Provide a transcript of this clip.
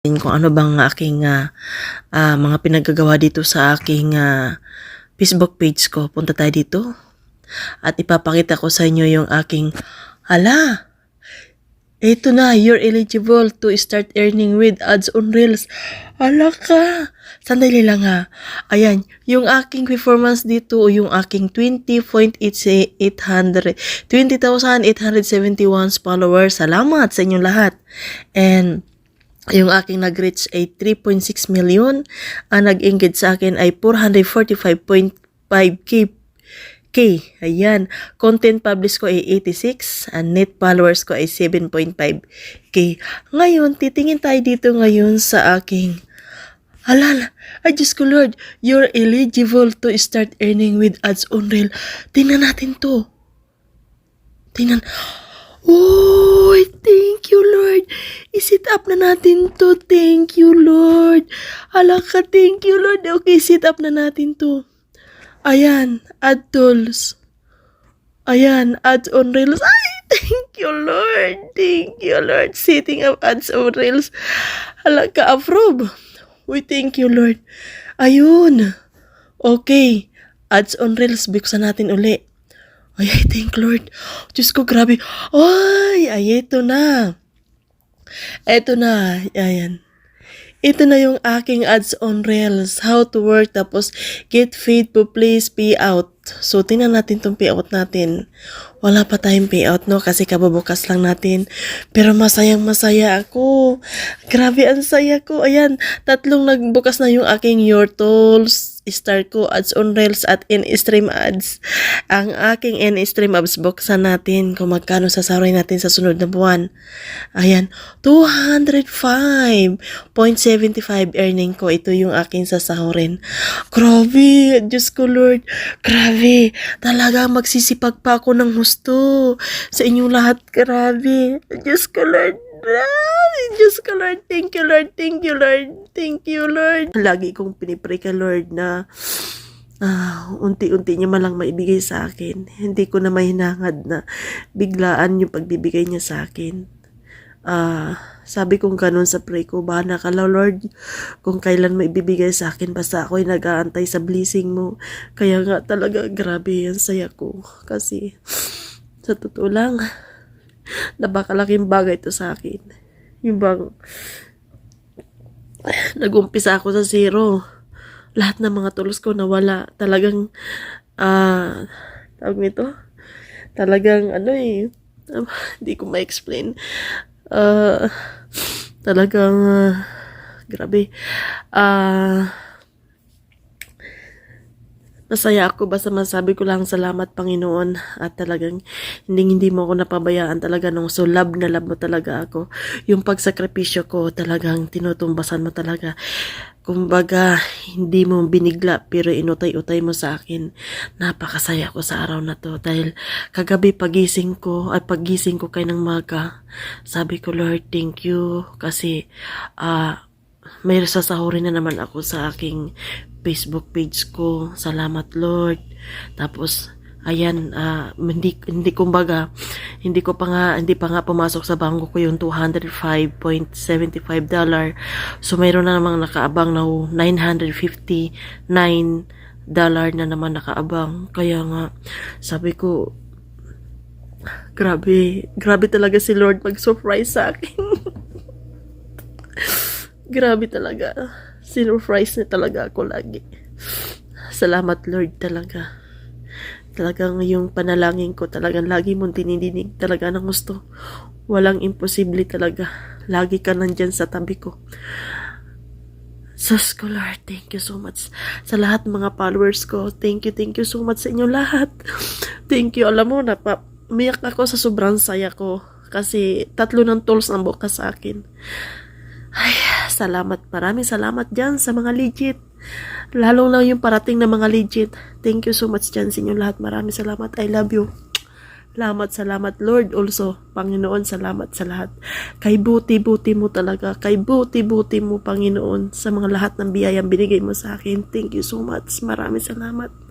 kung ano bang aking ah, ah, mga pinagagawa dito sa aking ah, Facebook page ko. Punta tayo dito. At ipapakita ko sa inyo yung aking, hala, ito na, you're eligible to start earning with ads on Reels. Hala ka. Sandali lang ha. Ayan, yung aking performance dito yung aking 20.800 20,871 followers. Salamat sa inyong lahat. And yung aking nag-reach ay 3.6 million. Ang nag-engage sa akin ay 445.5k. K. Ayan. Content publish ko ay 86. And net followers ko ay 7.5k. Ngayon, titingin tayo dito ngayon sa aking Alala, ay Diyos ko Lord, you're eligible to start earning with ads on Reel. Tingnan natin to. Tingnan. Lord. I-sit up na natin to. Thank you Lord. Ala ka, thank you Lord. Okay, sit up na natin to. Ayan, add tools. Ayan, ads on Reels. Ay, thank you Lord. Thank you Lord. Setting up ads on Reels. Hala ka, approve. Uy, thank you Lord. Ayun. Okay. Ads on Reels. Buksan natin uli. Ay, thank Lord. Diyos ko, grabe. Ay, ay, ito na. Ito na. Ayan. Ito na yung aking ads on Reels. How to work. Tapos, get feed po please payout. So, tingnan natin tong payout natin. Wala pa tayong payout, no? Kasi kabubukas lang natin. Pero masayang masaya ako. Grabe, ang saya ko. Ayan, tatlong nagbukas na yung aking Your Tools, Star ko, Ads on Reels, at In-Stream Ads. Ang aking In-Stream Ads, buksan natin kung magkano sasaroy natin sa sunod na buwan. Ayan, 205.75 earning ko. Ito yung aking sasahurin. Grabe, Diyos ko Lord. Grabe, talaga magsisipag pa ako ng husto sa inyong lahat. Grabe, Diyos ko Lord. Diyos ko Lord, thank you Lord, thank you Lord, thank you Lord. Lagi kong pinipray ka Lord na ah, unti-unti niya malang maibigay sa akin. Hindi ko na mahinangad na biglaan yung pagbibigay niya sa akin. Ah, sabi kong ganun sa pray ko, bahala ka lang, Lord, kung kailan mo ibibigay sa akin, basta ako'y nag-aantay sa blessing mo. Kaya nga talaga, grabe ang saya ko. Kasi, sa totoo lang, napakalaking bagay ito sa akin. Yung bang, nag-umpisa ako sa zero. Lahat ng mga tools ko nawala. Talagang, ah, tawag nito? Talagang, ano eh, hindi ko ma-explain. Ah, talagang, ah, grabe. Ah, Masaya ako basta masabi ko lang salamat Panginoon at talagang hindi hindi mo ako napabayaan talaga nung so love na love mo talaga ako. Yung pagsakripisyo ko talagang tinutumbasan mo talaga. Kumbaga, hindi mo binigla pero inutay-utay mo sa akin. Napakasaya ko sa araw na to dahil kagabi pagising ko at pagising ko kay ng maga, sabi ko Lord, thank you kasi ah may sasahurin na naman ako sa aking Facebook page ko. Salamat Lord. Tapos ayan ah, hindi hindi kumbaga hindi ko pa nga hindi pa nga pumasok sa bangko ko yung 205.75 dollar. So mayroon na namang nakaabang na 959 dollar na naman nakaabang. Kaya nga sabi ko grabe, grabe talaga si Lord mag-surprise sa akin. Grabe talaga. Sinurprise niya talaga ako lagi. Salamat Lord talaga. Talagang yung panalangin ko talagang lagi mong tinidinig talaga ng gusto. Walang imposible talaga. Lagi ka nandyan sa tabi ko. Sus ko Lord, thank you so much sa lahat mga followers ko. Thank you, thank you so much sa inyo lahat. Thank you. Alam mo, napa, umiyak ako sa sobrang saya ko. Kasi tatlo ng tools ang bukas sa akin. Ay, salamat. Maraming salamat dyan sa mga legit. Lalo lang yung parating na mga legit. Thank you so much dyan sa inyo lahat. Maraming salamat. I love you. Salamat, salamat Lord also. Panginoon, salamat sa lahat. Kay buti-buti mo talaga. Kay buti-buti mo, Panginoon, sa mga lahat ng biyayang binigay mo sa akin. Thank you so much. Maraming salamat.